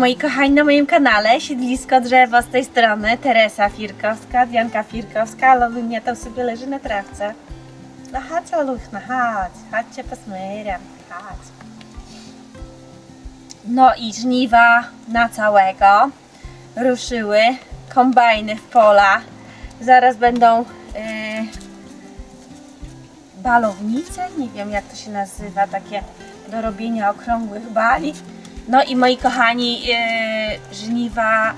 Moi kochani na moim kanale Siedlisko Drzewo z tej strony Teresa Firkowska, Dianka Firkowska, Lolunia tam sobie leży na trawce. No chodź Oluch, no chodź, chodźcie posmyram, chodź. No i żniwa na całego ruszyły, kombajny w pola, zaraz będą yy, balownice, nie wiem jak to się nazywa, takie do robienia okrągłych bali. No i moi kochani, yy, żniwa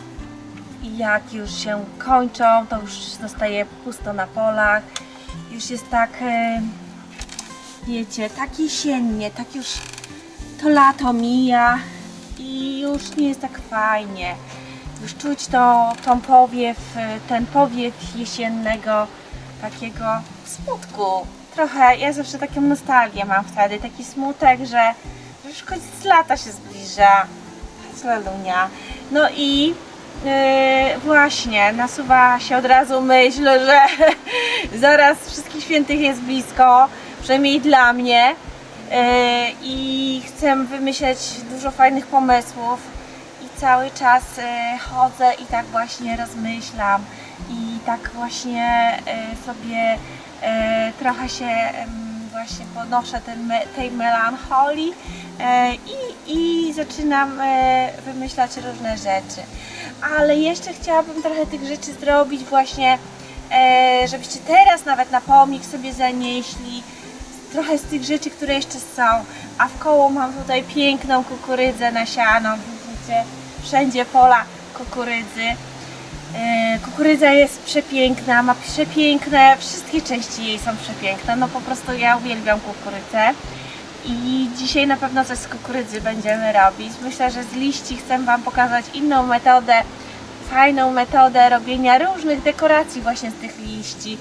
jak już się kończą, to już zostaje pusto na polach. Już jest tak, yy, wiecie, tak jesiennie, tak już to lato mija i już nie jest tak fajnie. Już czuć to, tą powiew, ten powiew jesiennego takiego smutku. Trochę, ja zawsze taką nostalgię mam wtedy, taki smutek, że już koniec lata się zbliża. Lelunia. No i yy, właśnie nasuwa się od razu myśl, że zaraz wszystkich świętych jest blisko, przynajmniej dla mnie. Yy, I chcę wymyśleć dużo fajnych pomysłów i cały czas yy, chodzę i tak właśnie rozmyślam i tak właśnie yy, sobie yy, trochę się ym, właśnie podnoszę ten, tej melancholii i, i zaczynam e, wymyślać różne rzeczy. Ale jeszcze chciałabym trochę tych rzeczy zrobić właśnie, e, żebyście teraz nawet na pomnik sobie zanieśli trochę z tych rzeczy, które jeszcze są. A w koło mam tutaj piękną kukurydzę nasianą, widzicie, wszędzie pola kukurydzy. E, Kukurydza jest przepiękna, ma przepiękne, wszystkie części jej są przepiękne. No po prostu ja uwielbiam kukurydzę. I dzisiaj na pewno coś z kukurydzy będziemy robić. Myślę, że z liści chcę Wam pokazać inną metodę, fajną metodę robienia różnych dekoracji właśnie z tych liści.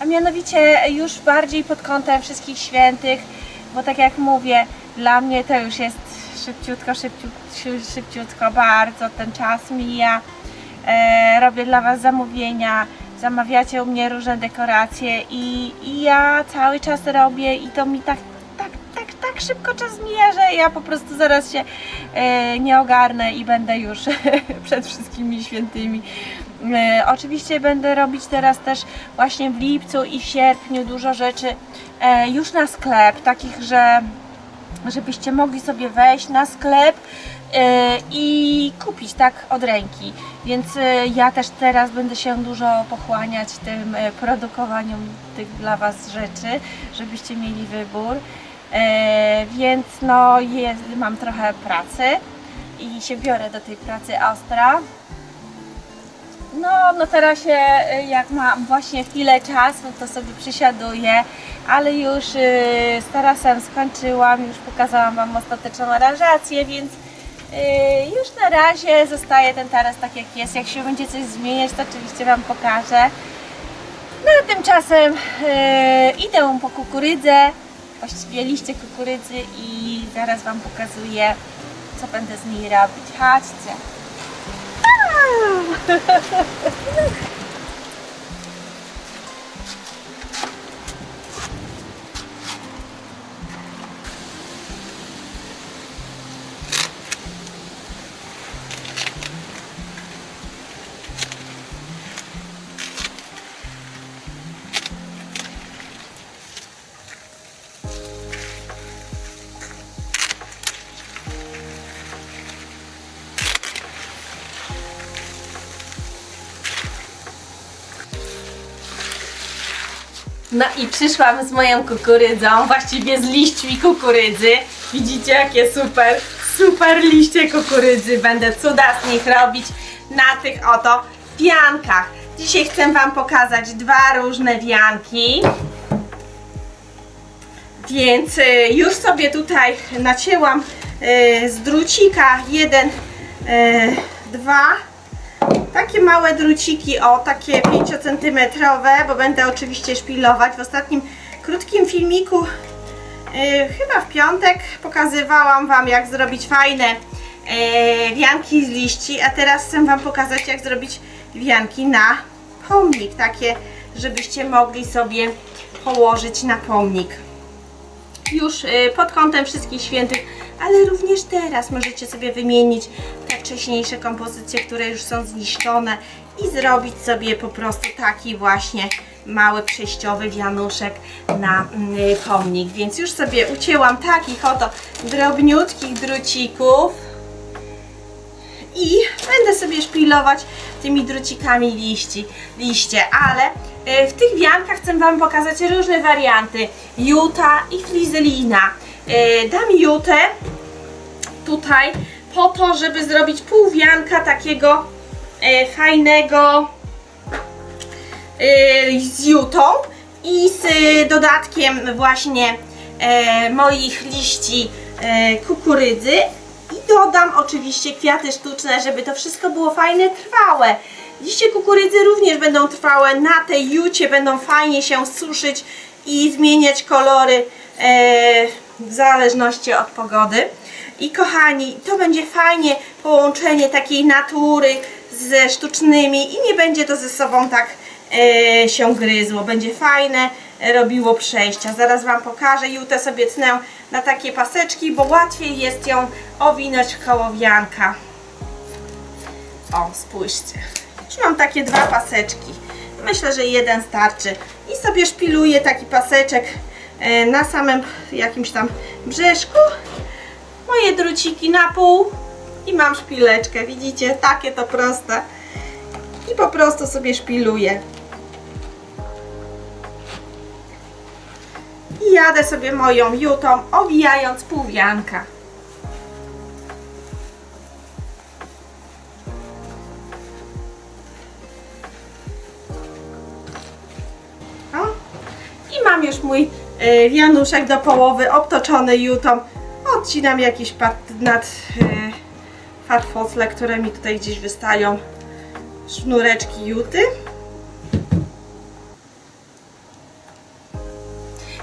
A mianowicie już bardziej pod kątem wszystkich świętych, bo tak jak mówię, dla mnie to już jest szybciutko, szybciutko, szybciutko bardzo ten czas mija e, robię dla Was zamówienia, zamawiacie u mnie różne dekoracje i, i ja cały czas robię i to mi tak, szybko czas mija, że ja po prostu zaraz się e, nie ogarnę i będę już przed wszystkimi świętymi. E, oczywiście będę robić teraz też właśnie w lipcu i w sierpniu dużo rzeczy e, już na sklep, takich, że żebyście mogli sobie wejść na sklep i kupić tak od ręki. Więc ja też teraz będę się dużo pochłaniać tym produkowaniu tych dla Was rzeczy, żebyście mieli wybór. E, Więc no jest, mam trochę pracy i się biorę do tej pracy ostra. No, no teraz się, y, jak mam właśnie chwilę czasu, to sobie przysiaduję, ale już y, z tarasem skończyłam, już pokazałam Wam ostateczną aranżację, więc y, już na razie zostaje ten taras tak jak jest. Jak się będzie coś zmieniać, to oczywiście Wam pokażę. No a tymczasem idę po kukurydzę, właściwie liście kukurydzy i zaraz Wam pokazuję, co będę z niej robić. Chodźcie. No i przyszłam z moją kukurydzą, właściwie z liśćmi kukurydzy. Widzicie jakie super, super liście kukurydzy. Będę cuda z nich robić na tych oto wiankach. Dzisiaj chcę Wam pokazać dwa różne wianki. Więc y, już sobie tutaj nacięłam y, z drucika jeden, y, dwa, małe druciki, o takie 5 cm, bo będę oczywiście szpilować. W ostatnim krótkim filmiku, yy, chyba w piątek, pokazywałam Wam jak zrobić fajne yy, wianki z liści, a teraz chcę Wam pokazać jak zrobić wianki na pomnik, takie żebyście mogli sobie położyć na pomnik już y, pod kątem wszystkich świętych, ale również teraz możecie sobie wymienić wcześniejsze kompozycje, które już są zniszczone i zrobić sobie po prostu taki właśnie mały przejściowy wianuszek na mm, pomnik. Więc już sobie ucięłam takich oto drobniutkich drucików i będę sobie szpilować tymi drucikami liści, liście, ale e, w tych wiankach chcę Wam pokazać różne warianty juta i flizelina. E, Dam jutę tutaj po to, żeby zrobić pół wianka takiego e, fajnego e, z jutą i z e, dodatkiem właśnie e, moich liści e, kukurydzy i dodam oczywiście kwiaty sztuczne, żeby to wszystko było fajne, trwałe. Liście kukurydzy również będą trwałe, na tej jucie będą fajnie się suszyć i zmieniać kolory e, w zależności od pogody. I kochani, to będzie fajnie połączenie takiej natury ze sztucznymi i nie będzie to ze sobą tak e, się gryzło. Będzie fajne, robiło przejścia. Zaraz Wam pokażę. Jutę sobie tnę na takie paseczki, bo łatwiej jest ją owinąć koło wianka. O, spójrzcie. Już mam takie dwa paseczki. Myślę, że jeden starczy. I sobie szpiluję taki paseczek e, na samym jakimś tam brzeszku. Moje druciki na pół i mam szpileczkę. Widzicie? Takie to proste. I po prostu sobie szpiluję. I jadę sobie moją jutą, owijając półwianka. I mam już mój e, wianuszek do połowy obtoczony jutą. Odcinam jakieś nad e, fatfosle, które mi tutaj gdzieś wystają. Sznureczki juty.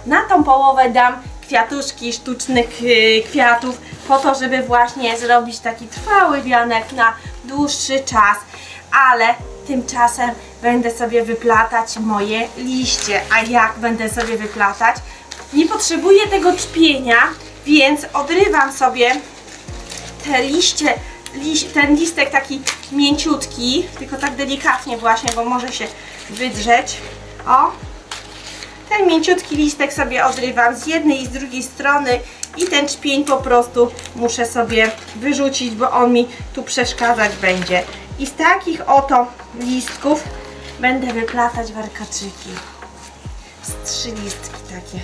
Na tą połowę dam kwiatuszki sztucznych e, kwiatów po to, żeby właśnie zrobić taki trwały wianek na dłuższy czas, ale tymczasem będę sobie wyplatać moje liście. A jak będę sobie wyplatać? Nie potrzebuję tego czpienia, więc odrywam sobie te liście, liś, ten listek taki mięciutki, tylko tak delikatnie właśnie, bo może się wydrzeć. O, ten mięciutki listek sobie odrywam z jednej i z drugiej strony i ten czpień po prostu muszę sobie wyrzucić, bo on mi tu przeszkadzać będzie. I z takich oto listków będę wyplatać warkaczyki. Z trzy listki takie.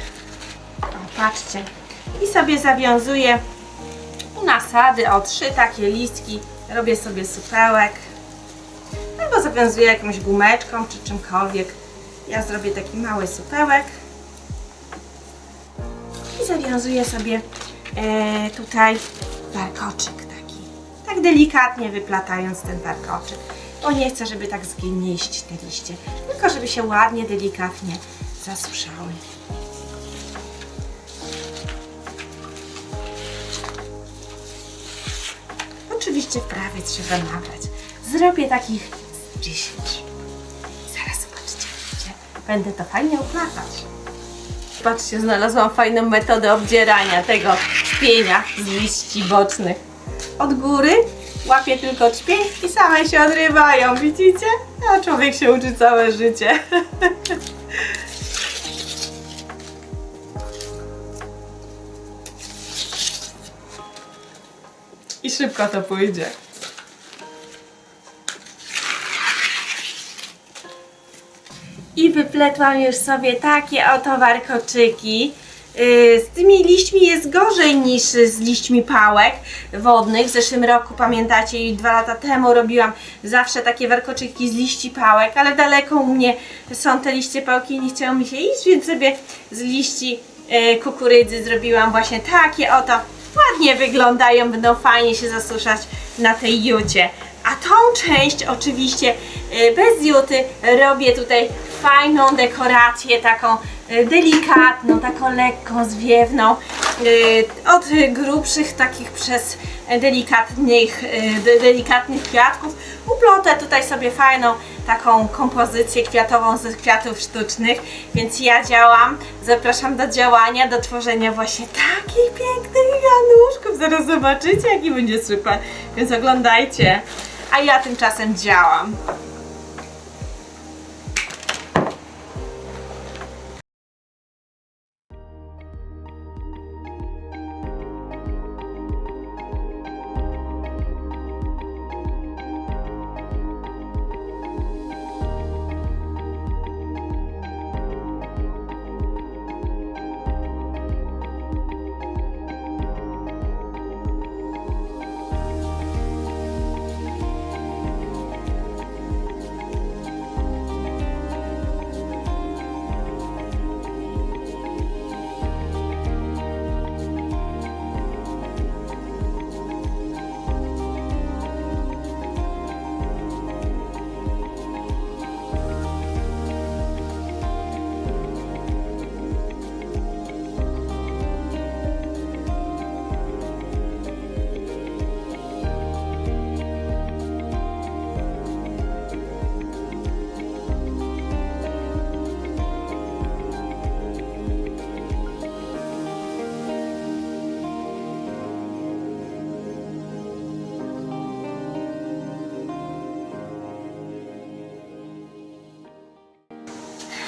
O, patrzcie. I sobie zawiązuję u nasady o trzy takie listki. Robię sobie supełek. Albo zawiązuję jakąś gumeczką czy czymkolwiek. Ja zrobię taki mały supełek. I zawiązuję sobie e, tutaj warkoczyk taki. Tak delikatnie wyplatając ten warkoczyk. Bo nie chcę, żeby tak zgnieść te liście. Tylko żeby się ładnie, delikatnie zasuszały. Oczywiście wprawy trzeba nabrać. Zrobię takich z 10. Zaraz zobaczycie, widzicie? Będę to fajnie uplatać. Patrzcie, znalazłam fajną metodę obdzierania tego czpienia z liści bocznych. Od góry łapię tylko czpień i same się odrywają, widzicie? A człowiek się uczy całe życie. Szybko to pójdzie. I wypletłam już sobie takie oto warkoczyki. Yy, Z tymi liśćmi jest gorzej niż z liśćmi pałek wodnych. W zeszłym roku, pamiętacie, i dwa lata temu robiłam zawsze takie warkoczyki z liści pałek, ale daleko u mnie są te liście pałki i nie chciało mi się iść, więc sobie z liści yy, kukurydzy zrobiłam właśnie takie oto. Ładnie wyglądają, będą fajnie się zasuszać na tej jucie. A tą część oczywiście y, bez juty robię tutaj fajną dekorację, taką delikatną, taką lekką, zwiewną. y, od grubszych takich przez delikatnych, de- delikatnych kwiatków. Uplotę tutaj sobie fajną taką kompozycję kwiatową ze kwiatów sztucznych, więc ja działam. Zapraszam do działania, do tworzenia właśnie takich pięknych wianuszków. Zaraz zobaczycie, jaki będzie super. Więc oglądajcie. A ja tymczasem działam.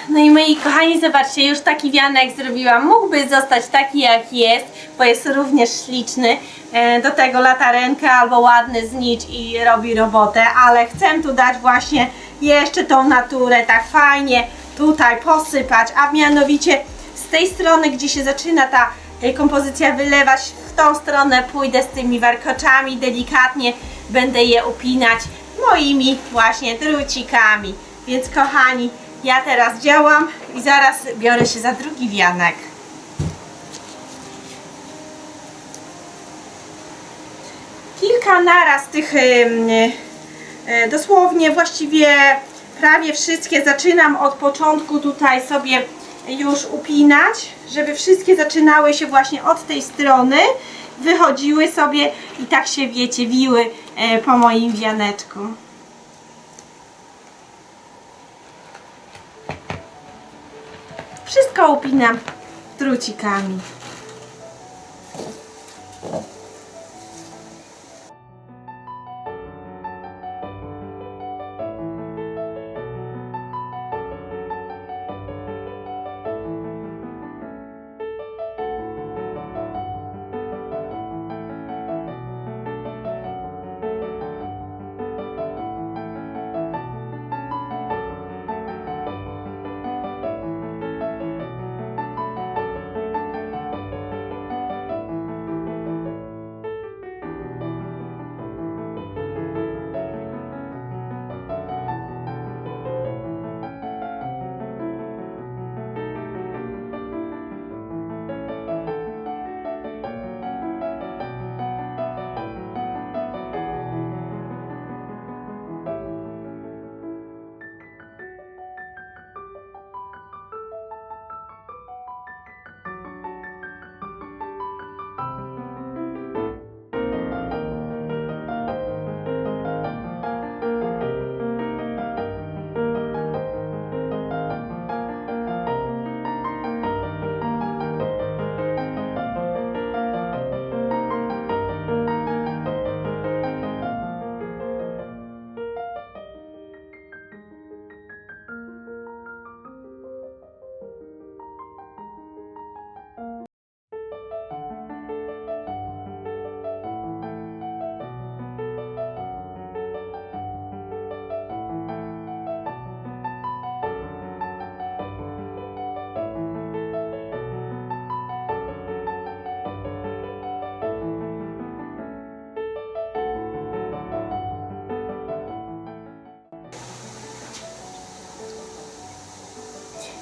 No i moi kochani, zobaczcie, już taki wianek zrobiłam. Mógłby zostać taki jak jest, bo jest również śliczny. E, Do tego latarenkę albo ładny znicz i robi robotę, ale chcę tu dać właśnie jeszcze tą naturę tak fajnie tutaj posypać, a mianowicie z tej strony, gdzie się zaczyna ta e, kompozycja wylewać, w tą stronę pójdę z tymi warkoczami, delikatnie będę je upinać moimi właśnie drucikami. Więc kochani, ja teraz działam i zaraz biorę się za drugi wianek. Kilka naraz tych y, dosłownie właściwie prawie wszystkie zaczynam od początku tutaj sobie już upinać, żeby wszystkie zaczynały się właśnie od tej strony, wychodziły sobie i tak się wiecie, wiły e, po moim wianeczku. Upinam drucikami.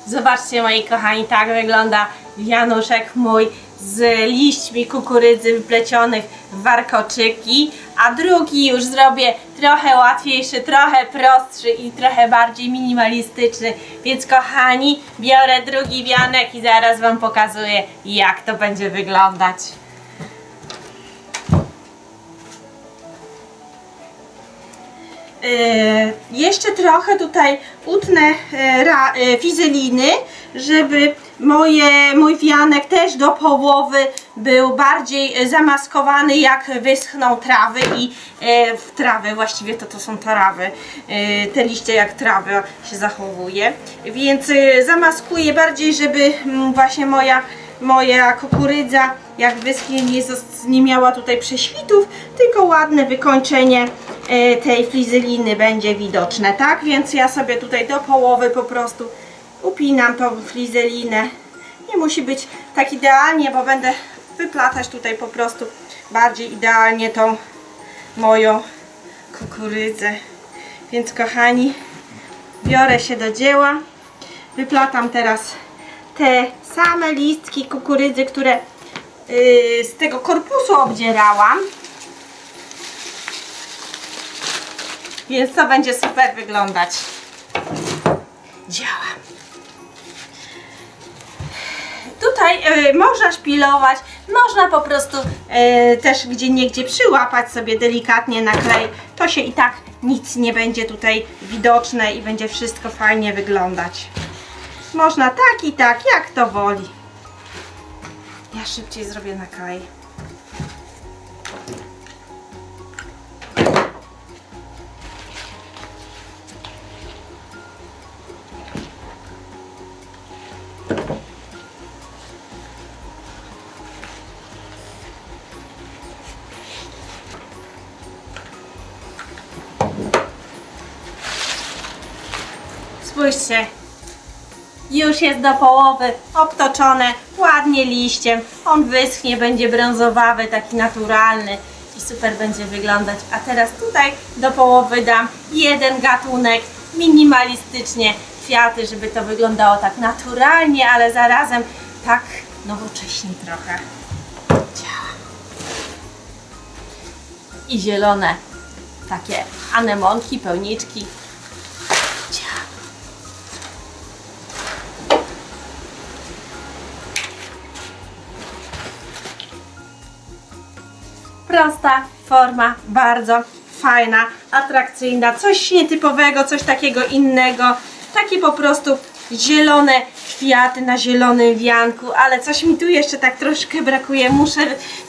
Zobaczcie moi kochani, tak wygląda wianuszek mój z liśćmi kukurydzy wplecionych w warkoczyki, a drugi już zrobię trochę łatwiejszy, trochę prostszy i trochę bardziej minimalistyczny. Więc kochani, biorę drugi wianek i zaraz Wam pokazuję, jak to będzie wyglądać. Jeszcze trochę tutaj utnę e, ra, e, fizeliny, żeby moje, mój wianek też do połowy był bardziej e, zamaskowany jak wyschną trawy i e, w trawy, właściwie to to są trawy, e, te liście jak trawy się zachowuje, więc e, zamaskuję bardziej, żeby mm, właśnie moja moja kukurydza jak wyschnie nie, nie miała tutaj prześwitów, tylko ładne wykończenie e, tej flizeliny będzie widoczne, tak? Więc ja sobie tutaj do połowy po prostu upinam tą flizelinę. Nie musi być tak idealnie, bo będę wyplatać tutaj po prostu bardziej idealnie tą moją kukurydzę. Więc kochani, biorę się do dzieła. Wyplatam teraz te same listki kukurydzy, które yy, z tego korpusu obdzierałam. Więc to będzie super wyglądać. Działa. Tutaj y, można szpilować, można po prostu y, też gdzie niegdzie przyłapać sobie delikatnie na klej. To się i tak nic nie będzie tutaj widoczne i będzie wszystko fajnie wyglądać. Można tak i tak, jak to woli. Ja szybciej zrobię na klej. Spójrzcie, już jest do połowy obtoczone ładnie liściem. On wyschnie, będzie brązowawy, taki naturalny i super będzie wyglądać. A teraz tutaj do połowy dam jeden gatunek, minimalistycznie kwiaty, żeby to wyglądało tak naturalnie, ale zarazem tak nowocześnie trochę. I zielone, takie anemonki, pełniczki. Prosta forma, bardzo fajna, atrakcyjna, coś nietypowego, coś takiego innego. Takie po prostu zielone kwiaty na zielonym wianku, ale coś mi tu jeszcze tak troszkę brakuje. Muszę,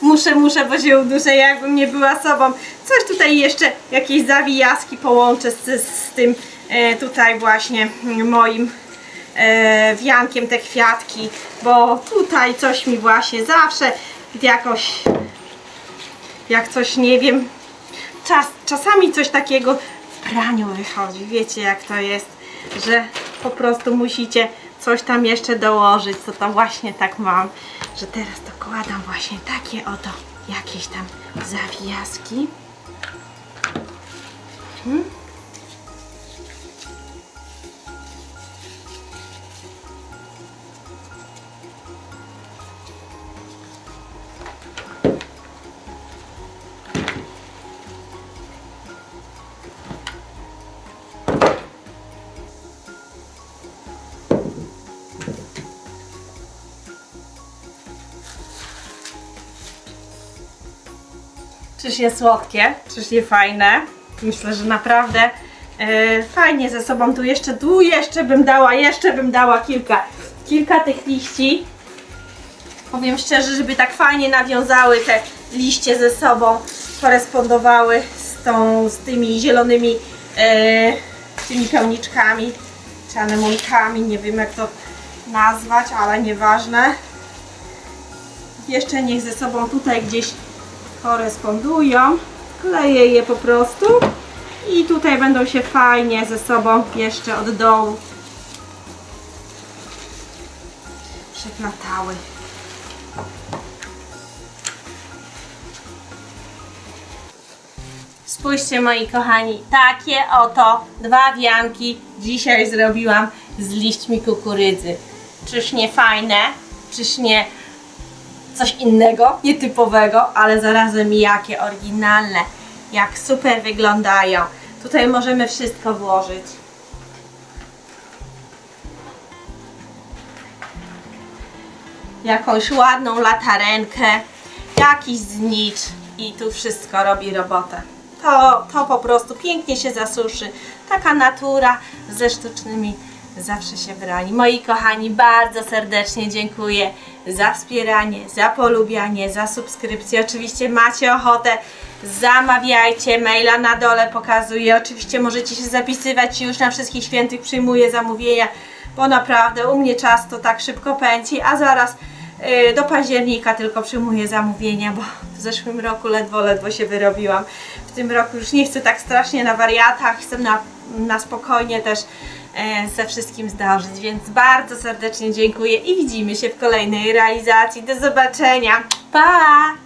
muszę, muszę, bo się uduszę, jakbym nie była sobą. Coś tutaj jeszcze, jakieś zawijaski połączę z, z tym e, tutaj właśnie moim e, wiankiem te kwiatki, bo tutaj coś mi właśnie zawsze jakoś jak coś nie wiem, czas, czasami coś takiego w praniu wychodzi. Wiecie jak to jest, że po prostu musicie coś tam jeszcze dołożyć, co tam właśnie tak mam, że teraz dokładam właśnie takie oto jakieś tam zawijaski. Hmm? Czyż je słodkie? Czyż je fajne? Myślę, że naprawdę e, fajnie ze sobą. Tu jeszcze, tu jeszcze bym dała, jeszcze bym dała kilka, kilka tych liści. Powiem szczerze, żeby tak fajnie nawiązały te liście ze sobą, korespondowały z, tą, z tymi zielonymi e, tymi pełniczkami, czy anemonkami, nie wiem jak to nazwać, ale nieważne. Jeszcze niech ze sobą tutaj gdzieś korespondują. Kleję je po prostu i tutaj będą się fajnie ze sobą jeszcze od dołu przeplatały. Spójrzcie moi kochani, takie oto dwa wianki dzisiaj zrobiłam z liśćmi kukurydzy. Czyż nie fajne? Czyż nie coś innego, nietypowego, ale zarazem jakie oryginalne. jak super wyglądają. Tutaj możemy wszystko włożyć. Jakąś ładną latarenkę, jakiś znicz i tu wszystko robi robotę. To, to po prostu pięknie się zasuszy. Taka natura ze sztucznymi zawsze się broni. Moi kochani, bardzo serdecznie dziękuję za wspieranie, za polubianie, za subskrypcję. Oczywiście macie ochotę, zamawiajcie, maila na dole pokazuję. Oczywiście możecie się zapisywać już na wszystkich świętych, przyjmuję zamówienia, bo naprawdę u mnie czas to tak szybko pędzi, a zaraz y, do października tylko przyjmuję zamówienia, bo w zeszłym roku ledwo, ledwo się wyrobiłam. W tym roku już nie chcę tak strasznie na wariatach, chcę na, na spokojnie też ze wszystkim zdążyć, więc bardzo serdecznie dziękuję i widzimy się w kolejnej realizacji. Do zobaczenia. Pa!